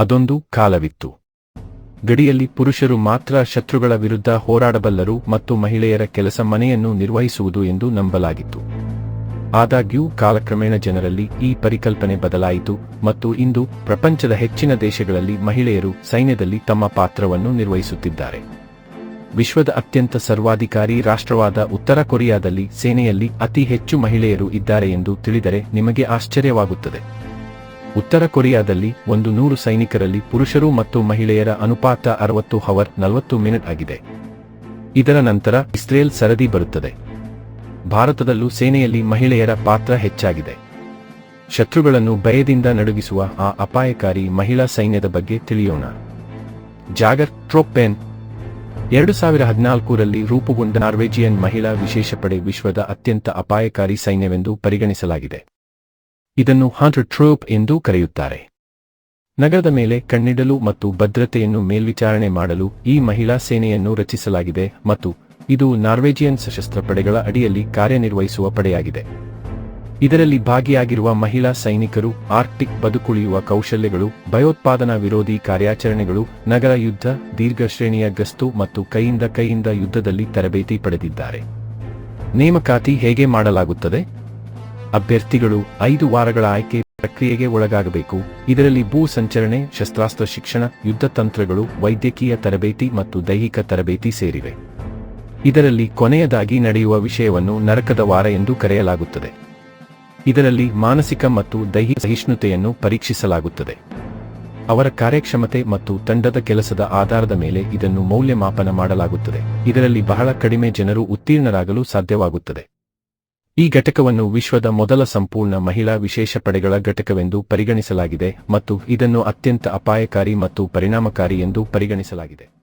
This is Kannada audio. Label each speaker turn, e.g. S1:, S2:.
S1: ಅದೊಂದು ಕಾಲವಿತ್ತು. ಗಡಿಯಲ್ಲಿ ಪುರುಷರು ಮಾತ್ರ ಶತ್ರುಗಳ ವಿರುದ್ಧ ಹೋರಾಡಬಲ್ಲರು ಮತ್ತು ಮಹಿಳೆಯರ ಕೆಲಸ ಮನೆಯನ್ನು ನಿರ್ವಹಿಸುವುದು ಎಂದು ನಂಬಲಾಗಿತ್ತು. ಆದಾಗ್ಯೂ, ಕಾಲಕ್ರಮೇಣ ಜನರಲ್ಲಿ ಈ ಪರಿಕಲ್ಪನೆ ಬದಲಾಯಿತು ಮತ್ತು ಇಂದು ಪ್ರಪಂಚದ ಹೆಚ್ಚಿನ ದೇಶಗಳಲ್ಲಿ ಮಹಿಳೆಯರು ಸೈನ್ಯದಲ್ಲಿ ತಮ್ಮ ಪಾತ್ರವನ್ನು ನಿರ್ವಹಿಸುತ್ತಿದ್ದಾರೆ. ವಿಶ್ವದ ಅತ್ಯಂತ ಸರ್ವಾಧಿಕಾರಿ ರಾಷ್ಟ್ರವಾದ ಉತ್ತರ ಕೊರಿಯಾದಲ್ಲಿ ಸೇನೆಯಲ್ಲಿ ಅತಿ ಹೆಚ್ಚು ಮಹಿಳೆಯರು ಇದ್ದಾರೆ ಎಂದು ತಿಳಿದರೆ ನಿಮಗೆ ಆಶ್ಚರ್ಯವಾಗುತ್ತದೆ. ಉತ್ತರ ಕೊರಿಯಾದಲ್ಲಿ ಒಂದು ನೂರು ಸೈನಿಕರಲ್ಲಿ ಪುರುಷರು ಮತ್ತು ಮಹಿಳೆಯರ ಅನುಪಾತ ಅರವತ್ತು ಹವರ್ ನಲವತ್ತು ಮಿನಿಟ್ ಆಗಿದೆ. ಇದರ ನಂತರ ಇಸ್ರೇಲ್ ಸರದಿ ಬರುತ್ತದೆ. ಭಾರತದಲ್ಲೂ ಸೇನೆಯಲ್ಲಿ ಮಹಿಳೆಯರ ಪಾತ್ರ ಹೆಚ್ಚಾಗಿದೆ. ಶತ್ರುಗಳನ್ನು ಭಯದಿಂದ ನಡುಗಿಸುವ ಆ ಅಪಾಯಕಾರಿ ಮಹಿಳಾ ಸೈನ್ಯದ ಬಗ್ಗೆ ತಿಳಿಯೋಣ. ಜಾಗರ್ ಟ್ರೋಪೆನ್ ಎರಡು ಸಾವಿರ ಹದಿನಾಲ್ಕರಲ್ಲಿ ರೂಪುಗೊಂಡ ನಾರ್ವೇಜಿಯನ್ ಮಹಿಳಾ ವಿಶೇಷ ಪಡೆ ವಿಶ್ವದ ಅತ್ಯಂತ ಅಪಾಯಕಾರಿ ಸೈನ್ಯವೆಂದು ಪರಿಗಣಿಸಲಾಗಿದೆ. ಇದನ್ನು ಹಂಟರ್ ಟ್ರೋಪ್ ಎಂದು ಕರೆಯುತ್ತಾರೆ. ನಗರದ ಮೇಲೆ ಕಣ್ಣಿಡಲು ಮತ್ತು ಭದ್ರತೆಯನ್ನು ಮೇಲ್ವಿಚಾರಣೆ ಮಾಡಲು ಈ ಮಹಿಳಾ ಸೇನೆಯನ್ನು ರಚಿಸಲಾಗಿದೆ ಮತ್ತು ಇದು ನಾರ್ವೇಜಿಯನ್ ಸಶಸ್ತ್ರ ಪಡೆಗಳ ಅಡಿಯಲ್ಲಿ ಕಾರ್ಯನಿರ್ವಹಿಸುವ ಪಡೆಯಾಗಿದೆ. ಇದರಲ್ಲಿ ಭಾಗಿಯಾಗಿರುವ ಮಹಿಳಾ ಸೈನಿಕರು, ಆರ್ಕ್ಟಿಕ್ ಬದುಕುಳಿಯುವ ಕೌಶಲ್ಯಗಳು, ಭಯೋತ್ಪಾದನಾ ವಿರೋಧಿ ಕಾರ್ಯಾಚರಣೆಗಳು, ನಗರ ಯುದ್ಧ ದೀರ್ಘ ಶ್ರೇಣಿಯ ಗಸ್ತು ಮತ್ತು ಕೈಯಿಂದ ಕೈಯಿಂದ ಯುದ್ಧದಲ್ಲಿ ತರಬೇತಿ ಪಡೆದಿದ್ದಾರೆ. ನೇಮಕಾತಿ ಹೇಗೆ ಮಾಡಲಾಗುತ್ತದೆ? ಅಭ್ಯರ್ಥಿಗಳು ಐದು ವಾರಗಳ ಆಯ್ಕೆ ಪ್ರಕ್ರಿಯೆಗೆ ಒಳಗಾಗಬೇಕು. ಇದರಲ್ಲಿ ಭೂ ಸಂಚರಣೆ, ಶಸ್ತ್ರಾಸ್ತ್ರ ಶಿಕ್ಷಣ, ಯುದ್ಧ ತಂತ್ರಗಳು, ವೈದ್ಯಕೀಯ ತರಬೇತಿ ಮತ್ತು ದೈಹಿಕ ತರಬೇತಿ ಸೇರಿವೆ. ಇದರಲ್ಲಿ ಕೊನೆಯದಾಗಿ ನಡೆಯುವ ವಿಷಯವನ್ನು ನರಕದ ವಾರ ಎಂದು ಕರೆಯಲಾಗುತ್ತದೆ. ಇದರಲ್ಲಿ ಮಾನಸಿಕ ಮತ್ತು ದೈಹಿಕ ಸಹಿಷ್ಣುತೆಯನ್ನು ಪರೀಕ್ಷಿಸಲಾಗುತ್ತದೆ. ಅವರ ಕಾರ್ಯಕ್ಷಮತೆ ಮತ್ತು ತಂಡದ ಕೆಲಸದ ಆಧಾರದ ಮೇಲೆ ಇದನ್ನು ಮೌಲ್ಯಮಾಪನ ಮಾಡಲಾಗುತ್ತದೆ. ಇದರಲ್ಲಿ ಬಹಳ ಕಡಿಮೆ ಜನರು ಉತ್ತೀರ್ಣರಾಗಲು ಸಾಧ್ಯವಾಗುತ್ತದೆ. ಈ ಘಟಕವನ್ನು ವಿಶ್ವದ ಮೊದಲ ಸಂಪೂರ್ಣ ಮಹಿಳಾ ವಿಶೇಷ ಪಡೆಗಳ ಘಟಕವೆಂದು ಪರಿಗಣಿಸಲಾಗಿದೆ ಮತ್ತು ಇದನ್ನು ಅತ್ಯಂತ ಅಪಾಯಕಾರಿ ಮತ್ತು ಪರಿಣಾಮಕಾರಿ ಎಂದು ಪರಿಗಣಿಸಲಾಗಿದೆ.